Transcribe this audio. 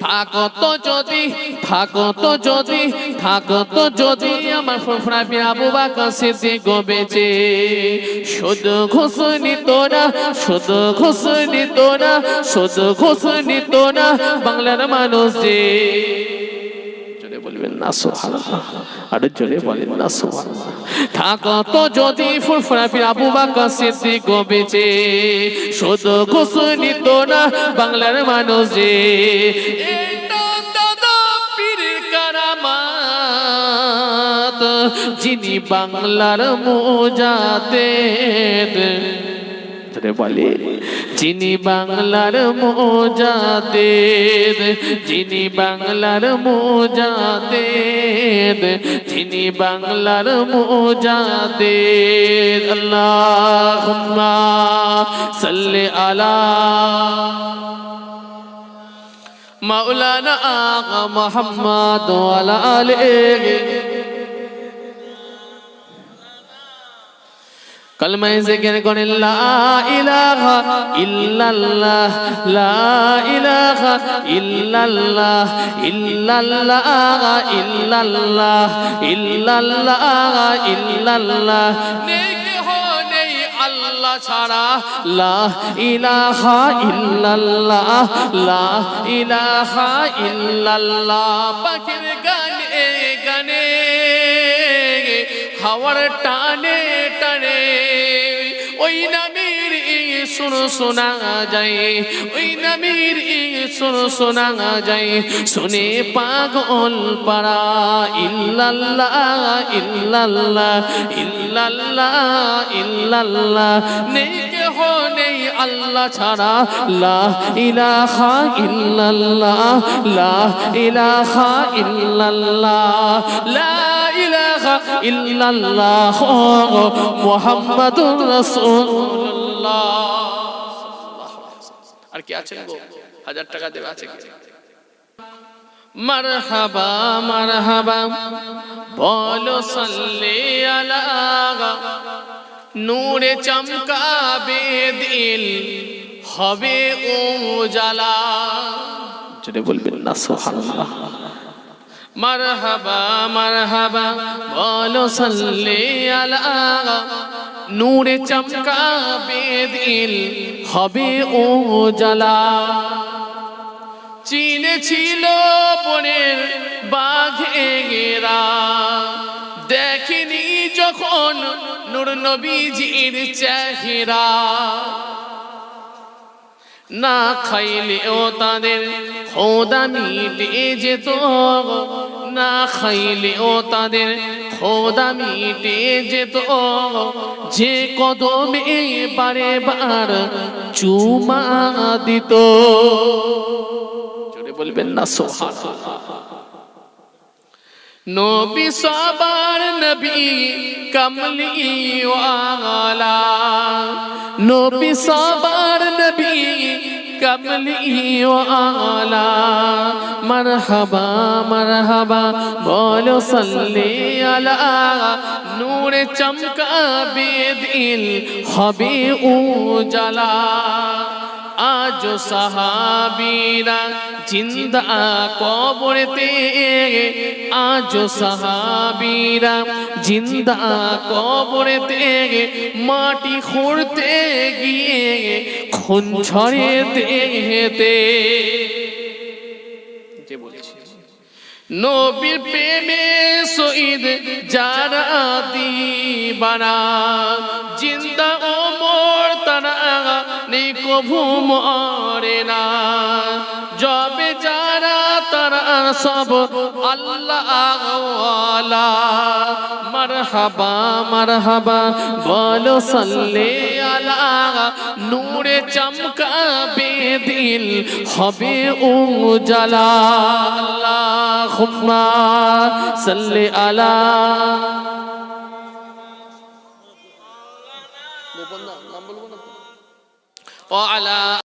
থাকত যদি থাকত যদি থাকত যদি আমার ফুরফুরাবি আবু শুধু ঘুষ তোরা, শুধু তোরা শুধু তোরা বাংলার মানুষ যে। বলবেন, না, সুবহানাল্লাহ। আরও জোরে বলেন, না যদি ফুরফুরাবি আবু বাকা সিদ্দিক বেঁচে শুধু ঘুষ না বাংলার মানুষ। যে যিনি বাংলার মোজাতে বলে যিনি বাংলার মোজাদের যিনি বাংলার মোজাদের যিনি বাংলার মোজাদের আল্লাহুম্মা সাল্লি আলা মাওলানা মোহাম্মদ ওয়ালা আলিহি কলমায় জিকির করে, লা ইলাহা ইল্লাল্লাহ, লা ইলাহা ইল্লাল্লাহ ইল্লাল্লাহ ইল্লাল্লাহ ইল্লাল্লাহ ইল্লাল্লাহ। নেক হো নেই আল্লাহ ছাড়া, লা ইলাহা ইল্লাল্লাহ, লা ইলাহা ইল্লাল্লাহ। পাখির গানে হাওয়ার টানে টানে, ওই নামের সুর শোনা যায়, ওই নামের সুর শোনা যায়। শুনে পাগল পাড়া, ইল্লাল্লাহ ইল্লাল্লাহ ইল্লাল্লাহ ইল্লাল্লাহ। নেই কেহ নেই আল্লাহ ছাড়া, লা ইলাহা ইল্লাল্লাহ, লা ইলাহা ইল্লাল্লাহ, লা ইল্লাল্লাহ মুহাম্মাদুর রাসূলুল্লাহ। আর কি আছেন গো? হাজার টাকা দেবে আছে কি? মারহাবা মারহাবা, বলো সাল্লি আলা নূরে চমকাবে দিল হবে উজালা। যেটা বলবেন না, সুবহানাল্লাহ। মারহাবা মারহাবা, বলো সাল্লি আলা নূরে চমকাবে দিল হবে উজালা। চীনে ছিল বনের বাঘেরা দেখিনি যখন নূর নবীজির চেহারা। না খাইলেও তাদের খোদা মিটে যেত। না খাইলেও তাদের খোদা মিটে যেত। যে কদমে বারে বার চুমা দিত। বলবেন না সোহান নবী সবার নবী কমলি ওয়ালা নবী সবার কমলি ওয়ালা মারহাবা মারহাবা, বলো সাল্লি আলা। নূরে চমকাবে দিল হবে উজালা। আজ সাহাবীরা জিন্দা কবরতে। আজ সাহাবীরা জিন্দা কবরতে। মাটি খুঁড়তে গিয়ে খুন ছড়ে দেহেতে, যে বলছি, নবীর প্রেমে শহীদ যারা দিবানা জিন্দা ও মোর তারা নেই কভু মরে না, যবে যারা তারা সব আল্লাহ আলা মারহাবা মারহাবা বলো সাল্লে আলা। নূরে চমকাবে দিল হবে উজালা। আল্লাহুম্মা সাল্লি আলা। ও আলা।